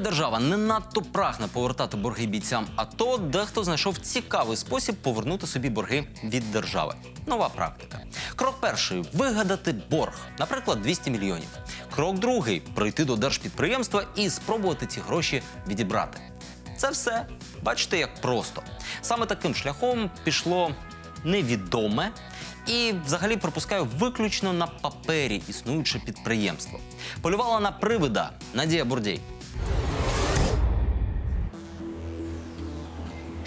Поки держава не надто прагне повертати борги бійцям АТО, дехто знайшов цікавий спосіб повернути собі борги від держави. Нова практика. Крок перший вигадати борг, наприклад, 200 мільйонів. Крок другий прийти до держпідприємства і спробувати ці гроші відібрати. Це все. Бачите, як просто. Саме таким шляхом пішло невідоме і, взагалі, припускаю, виключно на папері існуюче підприємство. Полювала на привида Надія Бурдій.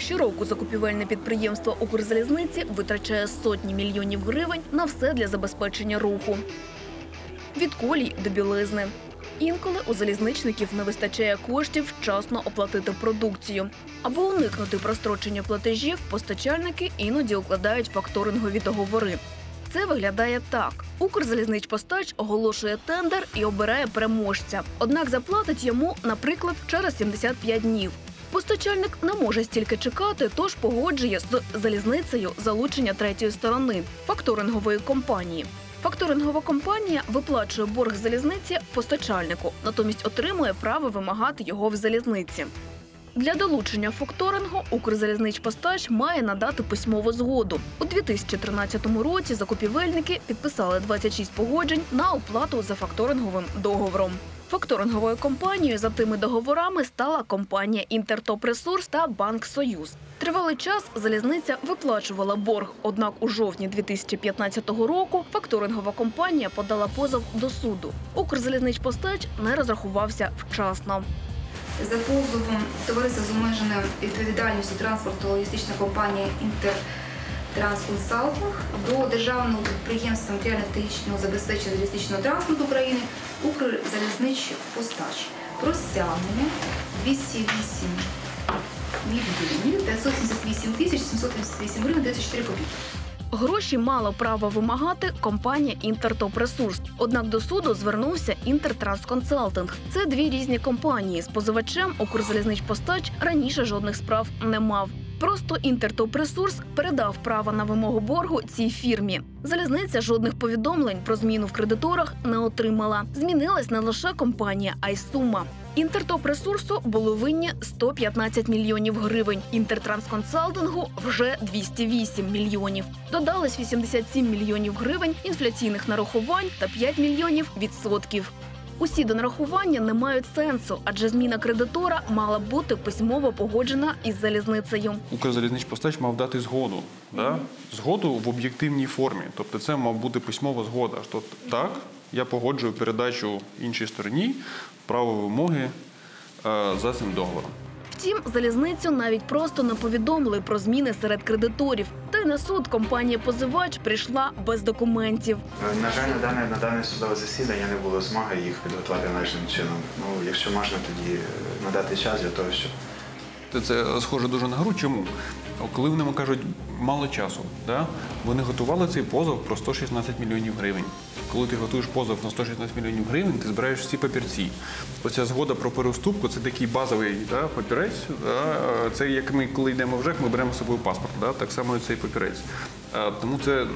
Щороку закупівельне підприємство Укрзалізниці витрачає сотні мільйонів гривень на все для забезпечення руху. Від колій до білизни. Інколи у залізничників не вистачає коштів вчасно оплатити продукцію. Аби уникнути прострочення платежів, постачальники іноді укладають факторингові договори. Це виглядає так: Укрзалізничпостач оголошує тендер і обирає переможця. Однак заплатить йому, наприклад, через 75 днів. Постачальник не може стільки чекати, тож погоджує з залізницею залучення третьої сторони факторингової компанії. Факторингова компанія виплачує борг залізниці постачальнику, натомість отримує право вимагати його в залізниці. Для долучення факторингу Укрзалізничпостач має надати письмову згоду. У 2013 році закупівельники підписали 26 погоджень на оплату за факторинговим договором. Факторинговою компанією за тими договорами стала компанія «Інтертоп-Ресурс» та Банк Союз. Тривалий час залізниця виплачувала борг. Однак у жовтні 2015 року факторингова компанія подала позов до суду. Укрзалізничпостач не розрахувався вчасно. За позовом товариства з обмеженою відповідальністю транспортно-логістична компанія «Інтертрансконсалтинг» до державного підприємства матеріально-технічного забезпечення залізничного транспорту України «Укрзалізничпостач» про стягнення 208 мільйонів 578 тисяч 788 гривень 34 копійки. Гроші мала право вимагати компанія «Інтертоп-Ресурс». Однак до суду звернувся «Інтертрансკонсалтинг». Це дві різні компанії. З позивачем Укрзалізничпостач раніше жодних справ не мав. Просто «Інтертоп-Ресурс» передав право на вимогу боргу цій фірмі. Залізниця жодних повідомлень про зміну в кредиторах не отримала. Змінилась не лише компанія, а й сума. Інтертоп-ресурсу було винні 115 мільйонів гривень. Інтертрансკонсалтингу вже 208 мільйонів. Додалось 87 мільйонів гривень інфляційних нарахувань та 5 мільйонів відсотків. Усі донарахування не мають сенсу, адже зміна кредитора мала бути письмово погоджена із залізницею. Укрзалізничпостач мав дати згоду. Згоду в об'єктивній формі. Тобто це мав бути письмова згода. Що так, я погоджую передачу іншій стороні право вимоги е, за цим договором. Втім, залізницю навіть просто не повідомили про зміни серед кредиторів. Та й на суд компанія позивач прийшла без документів. На жаль, на дане на дане судове засідання не було змоги їх підготувати належним чином. Ну, якщо можна, тоді е, надати час для того, щоб Це схоже дуже на гру. Чому? Коли вони кажуть мало часу, да? вони готували цей позов про 116 мільйонів гривень. Коли ти готуєш позов на 116 мільйонів гривень, ти збираєш всі папірці. Оця згода про переуступку це такий базовий да, папірець. Да? Це як ми, коли йдемо в ЖЕК, ми беремо з собою паспорт. Да? Так само і цей папірець. Тому це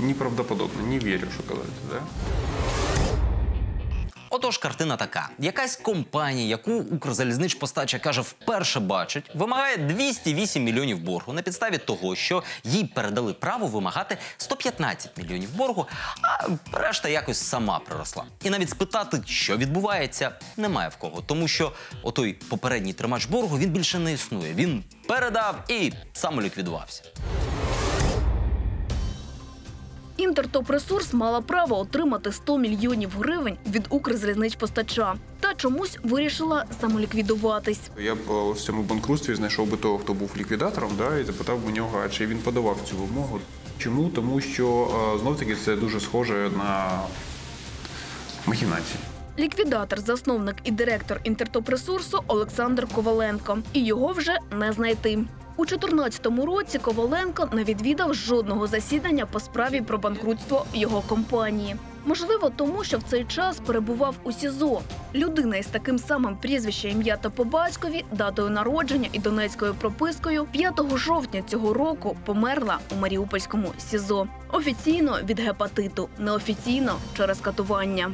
ні правдоподобно, ні вірю, що казати. Да? Отож, картина така: якась компанія, яку Укрзалізничпостача каже, вперше бачить, вимагає 208 мільйонів боргу на підставі того, що їй передали право вимагати 115 мільйонів боргу, а решта якось сама приросла. І навіть спитати, що відбувається, немає в кого, тому що отой попередній тримач боргу він більше не існує. Він передав і самоліквідувався. Інтертоп-ресурс мала право отримати 100 мільйонів гривень від Укрзалізничпостача та чомусь вирішила самоліквідуватись. Я б е, в цьому банкрутстві знайшов би того, хто був ліквідатором, да, і запитав би у нього, а чи він подавав цю вимогу. Чому? Тому що знов таки це дуже схоже на махінації. Ліквідатор, засновник і директор інтертоп-ресурсу Олександр Коваленко. І його вже не знайти. У 2014 році Коваленко не відвідав жодного засідання по справі про банкрутство його компанії. Можливо, тому що в цей час перебував у СІЗО. Людина із таким самим прізвище, ім'я та по батькові, датою народження і донецькою пропискою 5 жовтня цього року померла у Маріупольському СІЗО. Офіційно від гепатиту, неофіційно через катування.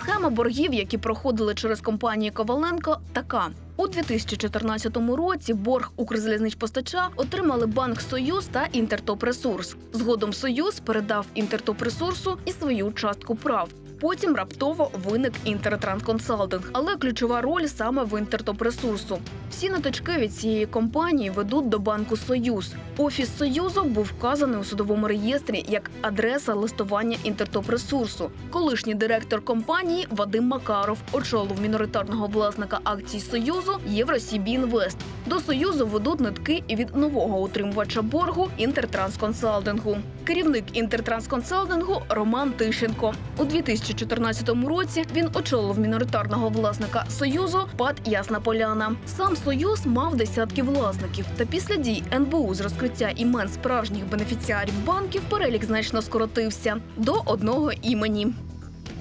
Схема боргів, які проходили через компанію Коваленко, така: У 2014 році борг Укрзалізничпостача отримали банк Союз та Інтертопресурс. Згодом Союз передав Інтертопресурсу і свою частку прав. Потім раптово виник Інтертрансконсалтинг, але ключова роль саме в Інтертопресурсу. Всі ниточки від цієї компанії ведуть до банку Союз. Офіс Союзу був вказаний у судовому реєстрі як адреса листування Інтертопресурсу. Колишній директор компанії Вадим Макаров очолив міноритарного власника акцій Союзу Євросібінвест. До Союзу ведуть нитки і від нового утримувача боргу Інтертрансконсалтингу Керівник Інтертрансконсалтингу Роман Тищенко. У 2014 році він очолив міноритарного власника Союзу ПАД Ясна Поляна. Сам Союз мав десятки власників. Та після дій НБУ з розкриття імен справжніх бенефіціарів банків перелік значно скоротився до одного імені.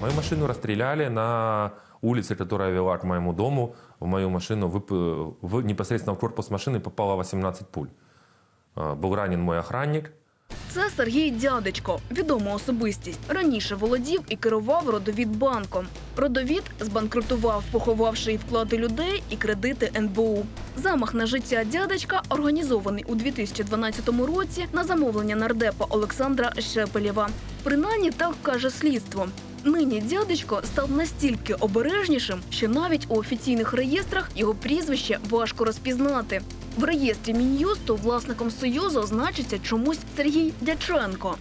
Мою машину расстреляли на улице, которая вела к моему дому. В мою машину вып- в, непосредственно в корпус машины попало 18 пуль. А, Был ранен мой охранник. це Сергій Дядечко, відома особистість. Раніше володів і керував родовід банком. Родовід збанкрутував, поховавши і вклади людей, і кредити НБУ. Замах на життя дядечка організований у 2012 році на замовлення нардепа Олександра Шепелєва. Принаймні так каже слідство. Нині дядечко став настільки обережнішим, що навіть у офіційних реєстрах його прізвище важко розпізнати. В реєстрі Мін'юсту власником Союзу значиться чомусь Сергій Дяченко.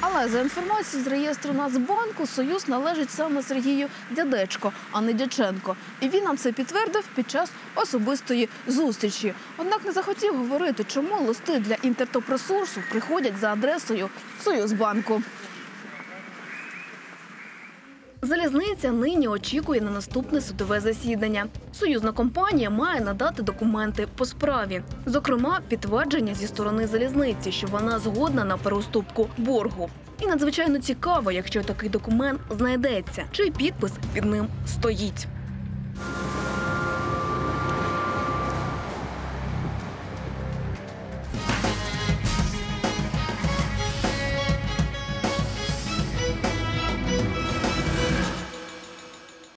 Але за інформацією з реєстру Нацбанку Союз належить саме Сергію Дядечко, а не Дяченко. І він нам це підтвердив під час особистої зустрічі. Однак не захотів говорити, чому листи для інтертопресурсу приходять за адресою Союзбанку. Залізниця нині очікує на наступне судове засідання. Союзна компанія має надати документи по справі, зокрема, підтвердження зі сторони залізниці, що вона згодна на переуступку боргу. І надзвичайно цікаво, якщо такий документ знайдеться, чий підпис під ним стоїть.